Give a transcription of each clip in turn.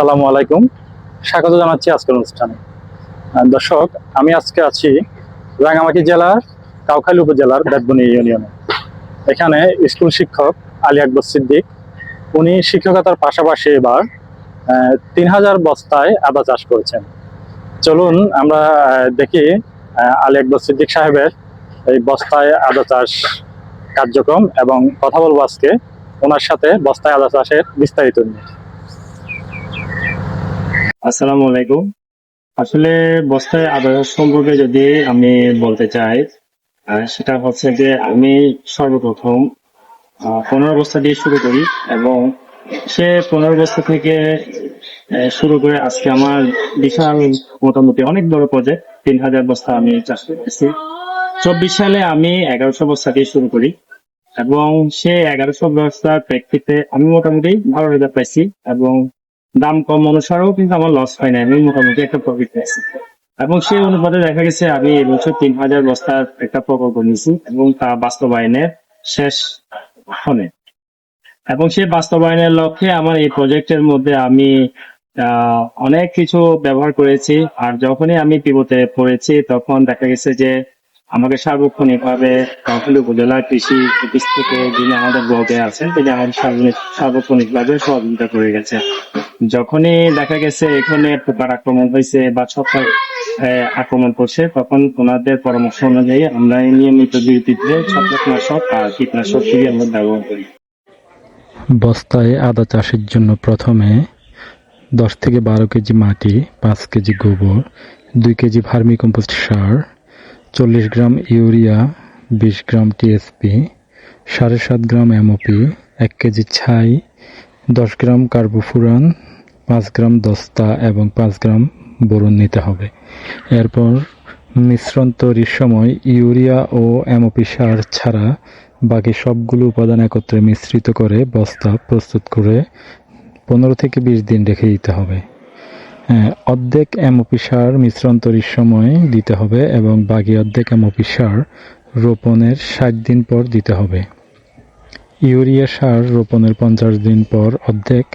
আসসালামু আলাইকুম। স্বাগত জানাচ্ছি আজকের অনুষ্ঠানে। দর্শক, আমি আজকে আছি রাঙামাটি জেলার কাউখালী উপজেলার বেদবনি ইউনিয়নে। এখানে স্কুল শিক্ষক আলী আকবর সিদ্দিক, উনি শিক্ষকতার পাশাপাশি এবার তিন হাজার বস্তায় আদা চাষ করেছেন। চলুন আমরা দেখি আলী আকবর সিদ্দিক সাহেবের এই বস্তায় আদা চাষ কার্যক্রম এবং কথা বলব আজকে ওনার সাথে বস্তায় আদা চাষের বিস্তারিত নিয়ে। আসসালামু আলাইকুম। আসলে বস্তায় আদা সম্পর্কে যদি আমি বলতে চাই সেটা হচ্ছে যে আমি সর্বপ্রথম পনেরো বস্তা দিয়ে শুরু করি এবং সে পনেরো বস্তা থেকে শুরু করে আজকে আমার বিশাল, মোটামুটি অনেক বড় প্রজেক্ট তিন হাজার বস্তা আমি চাষ করেছি চব্বিশ সালে আমি এগারোশো বস্তা দিয়ে শুরু করি এবং সে এগারোশো বস্তার প্রেক্ষিতে আমি মোটামুটি ভালো রেজাল্ট পাইছি এবং দাম কম অনুসারেও কিন্তু আমার লস হয় না আমি মোটামুটি একটা প্রফিট পেয়েছি এবং সেই অনুপাতে দেখা গেছে, আমি এবছর তিন হাজার বস্তার একটা প্রকল্প নিয়েছি এবং তা বাস্তবায়নের শেষ হনে এবং সেই বাস্তবায়নের লক্ষ্যে আমার এই প্রজেক্টের মধ্যে আমি অনেক কিছু ব্যবহার করেছি। আর যখনই আমি পিবতে পড়েছি, তখন দেখা গেছে যে আমাকে সার্বক্ষণিকভাবে কাউখালী উপজেলা কৃষি অফিস থেকে যিনি আমাদের ব্লকে আছেন, তিনি আমাদের সার্বক্ষণিক- সার্বক্ষণিকভাবে সহযোগিতা করে গেছে যখনই দেখা গেছে এখানে পোকার আক্রমণ হয়েছে বা ছত্রাক আক্রমণ করছে, তখন ওনাদের পরামর্শ অনুযায়ী আমরা নিয়মিত বিরতিতে ছত্রাকনাশক আর কীটনাশক দিয়ে আমরা ব্যবহার করি। বস্তায় আদা চাষের জন্য প্রথমে দশ থেকে বারো কেজি মাটি, পাঁচ কেজি গোবর, দুই কেজি ভার্মি কম্পোস্ট সার, চল্লিশ গ্রাম ইউরিয়া, বিশ গ্রাম টিএসপি, সাড়ে সাত গ্রাম এমওপি, এক কেজি ছাই, দশ গ্রাম কার্বোফুরান পাঁচ গ্রাম দস্তা এবং পাঁচ গ্রাম বোরন নিতে হবে। এরপর মিশ্রণ তৈরির সময় ইউরিয়া ও এমওপি সার ছাড়া বাকি সবগুলো উপাদান একত্রে মিশ্রিত করে বস্তা প্রস্তুত করে পনেরো থেকে বিশ দিন রেখে দিতে হবে। অর্ধেক এমওপি সার মিশ্রণ তৈরির সময় দিতে হবে এবং বাকি অর্ধেক এমওপি সার রোপণের ষাট দিন পর দিতে হবে। ইউরিয়া সার রোপণের পঞ্চাশ দিন পর অর্ধেক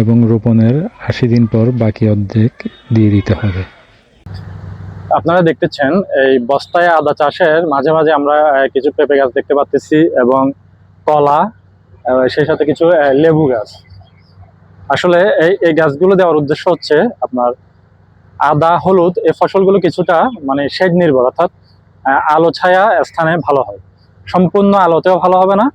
এবং রোপণের আশি দিন পর বাকি অর্ধেক দিয়ে দিতে হবে। আপনারা দেখতেছেন, এই বস্তায় আদা চাষের মাঝে মাঝে আমরা কিছু পেঁপে গাছ দেখতে পাচ্তেছি এবং কলা সেই সাথে কিছু লেবু গাছ। আসলে এই এই গাছগুলো দেওয়ার উদ্দেশ্য হচ্ছে আপনার আদা, হলুদ, এই ফসলগুলো কিছুটা মানে শেড নির্ভর, অর্থাৎ আলো ছায়া স্থানে ভালো হয়। সম্পূর্ণ আলোতেও ভালো হবে না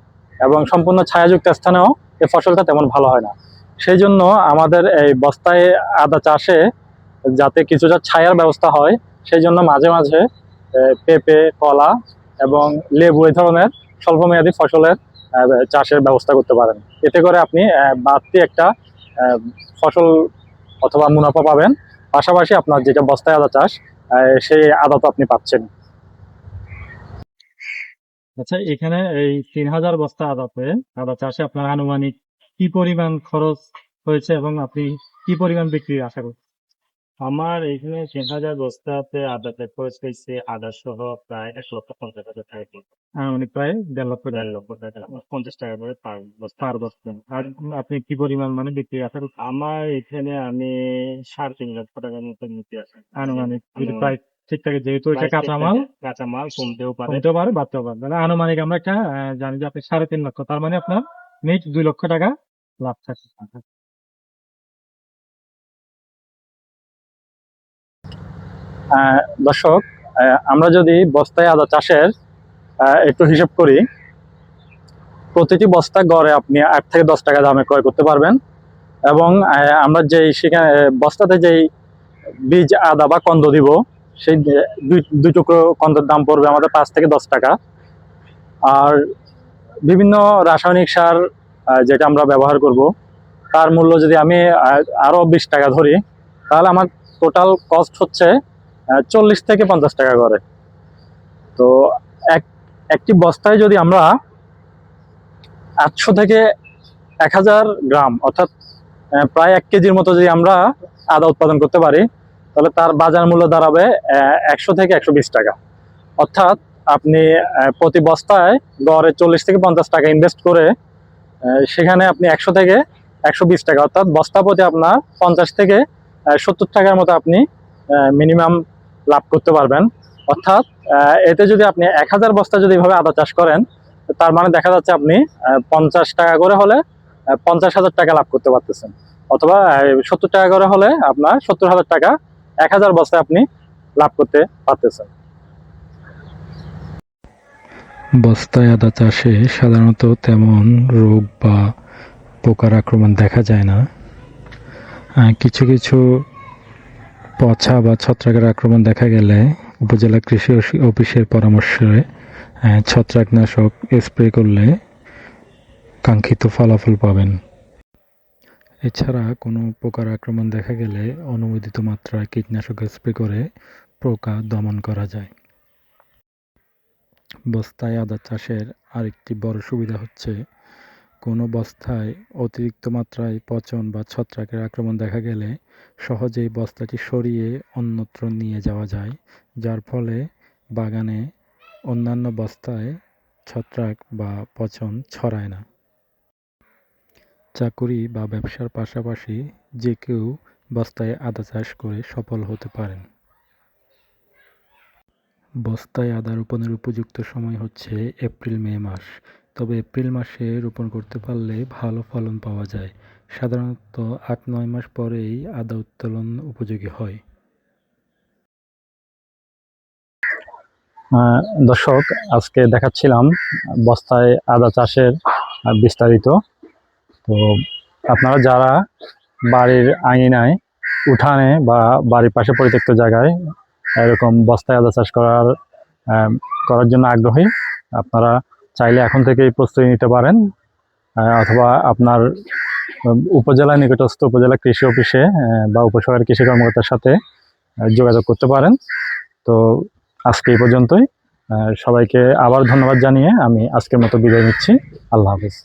এবং সম্পূর্ণ ছায়াযুক্ত স্থানেও এই ফসলটা তেমন ভালো হয় না। সেই জন্য আমাদের এই বস্তায় আদা চাষে যাতে কিছুটা ছায়ার ব্যবস্থা হয় সেই জন্য মাঝে মাঝে পেঁপে, কলা এবং লেবু এই ধরনের স্বল্পমেয়াদী ফসলের চাষের ব্যবস্থা করতে পারেন। এতে করে আপনি বাড়তি একটা ফসল অথবা মুনাফা পাবেন। পাশাপাশি আপনার যেটা বস্তায় আদা চাষ সেই আদা তো আপনি পাচ্ছেন। আচ্ছা এখানে এই তিন হাজার বস্তা আদাতে আদা চাষে আপনার আনুমানিক কি পরিমাণ খরচ হয়েছে এবং আপনি কি পরিমাণ বিক্রি আশা করছেন আমার এখানে তিন হাজার বস্তাতে আদাতে খরচ হয়েছে আদা সহ প্রায় এক লক্ষ পঞ্চাশ হাজার টাকা আনুমানিক প্রায় দেড় লক্ষ দেড় লক্ষ টাকা পঞ্চাশ টাকা করে পার বস্তা। পার বস্তা। আর আপনি কি পরিমাণ মানে বিক্রি আশা করছেন আমার এখানে আমি সাড়ে তিন লক্ষ টাকার মতো বিক্রি আছে আনুমানিক যদি প্রায় ঠিকঠাক যেহেতু এটা কাঁচামাল কাঁচামাল কমতেও পারে। কমতেও পারে বাড়তেও পারে। মানে আনুমানিক আমরা একটা জানি যে আপনি সাড়ে তিন লক্ষ তার মানে আপনার নেট দুই লক্ষ টাকা লাভ থাকে দর্শক আমরা যদি বস্তায় আদা চাষের আহ, একটু হিসাব করি প্রতিটি বস্তা গড়ে আপনি আট থেকে দশ টাকা দামে ক্রয় করতে পারবেন। এবং আহ, আমরা যেই সেখানে বস্তাতে যেই বীজ আদা বা কন্দ দিব সেই দুই টুকরো কন্দের দাম পড়বে আমাদের পাঁচ থেকে দশ টাকা। আর বিভিন্ন রাসায়নিক সার যেটা আমরা ব্যবহার করব, তার মূল্য যদি আমি আরও বিশ টাকা ধরি, তাহলে আমার টোটাল কস্ট হচ্ছে চল্লিশ থেকে পঞ্চাশ টাকা করে। তো এক, একটি বস্তায় যদি আমরা আটশো থেকে এক হাজার গ্রাম, অর্থাৎ প্রায় এক কেজির মতো যদি আমরা আদা উৎপাদন করতে পারি তাহলে তার বাজার মূল্য দাঁড়াবে একশো থেকে একশো বিশ টাকা। অর্থাৎ আপনি প্রতি বস্তায় গড়ে চল্লিশ থেকে পঞ্চাশ টাকা ইনভেস্ট করে সেখানে আপনি একশো থেকে একশো বিশ টাকা, অর্থাৎ বস্তা প্রতি আপনার পঞ্চাশ থেকে সত্তর টাকার মতো আপনি মিনিমাম লাভ করতে পারবেন। অর্থাৎ এতে যদি আপনি এক হাজার বস্তা যদি এভাবে আদা চাষ করেন, তার মানে দেখা যাচ্ছে আপনি পঞ্চাশ টাকা করে হলে পঞ্চাশ হাজার টাকা লাভ করতে পারতেছেন। অথবা সত্তর টাকা করে হলে আপনার সত্তর হাজার টাকা এক হাজার বস্তায় আপনি লাভ করতে পারতেছেন। বস্তায় আদা চাষে সাধারণত তেমন রোগ বা পোকার আক্রমণ দেখা যায় না। কিছু কিছু পচা বা ছত্রাকের আক্রমণ দেখা গেলে উপজেলা কৃষি অফিসের পরামর্শে ছত্রাকনাশক স্প্রে করলে কাঙ্ক্ষিত ফলাফল পাবেন। এছাড়া কোনো পোকার আক্রমণ দেখা গেলে অনুমোদিত মাত্রায় কীটনাশক স্প্রে করে পোকা দমন করা যায়। বস্তায় আদা চাষের আরেকটি বড় সুবিধা হচ্ছে, কোনো বস্তায় অতিরিক্ত মাত্রায় পচন বা ছত্রাকের আক্রমণ দেখা গেলে সহজেই বস্তাটি সরিয়ে অন্যত্র নিয়ে যাওয়া যায়, যার ফলে বাগানে অন্যান্য বস্তায় ছত্রাক বা পচন ছড়ায় না। চাকুরি বা ব্যবসার পাশাপাশি যে কেউ বস্তায় আদা চাষ করে সফল হতে পারেন। বস্তায় আদা রোপণের উপযুক্ত সময় হচ্ছে এপ্রিল, মে মাস। তবে এপ্রিল মাসে রোপণ করতে পারলে ভালো ফলন পাওয়া যায়। সাধারণত আট, নয় মাস পরেই আদা উত্তোলন উপযোগী হয়। দর্শক, আজকে দেখাচ্ছিলাম বস্তায় আদা চাষের বিস্তারিত। তো আপনারা যারা বাড়ির আঙিনায় উঠানে বা বাড়ির পাশে পরিত্যক্ত জায়গায় এরকম বস্তায় আদা চাষ করার করার জন্য আগ্রহী, আপনারা চাইলে এখন থেকেই প্রস্তুতি নিতে পারেন। অথবা আপনার উপজেলা নিকটস্থ উপজেলা কৃষি অফিসে বা উপসহায়ক কৃষি কর্মকর্তার সাথে যোগাযোগ করতে পারেন। তো আজকে এই পর্যন্তই। সবাইকে আবার ধন্যবাদ জানিয়ে আমি আজকের মতো বিদায় নিচ্ছি। আল্লাহ হাফিজ।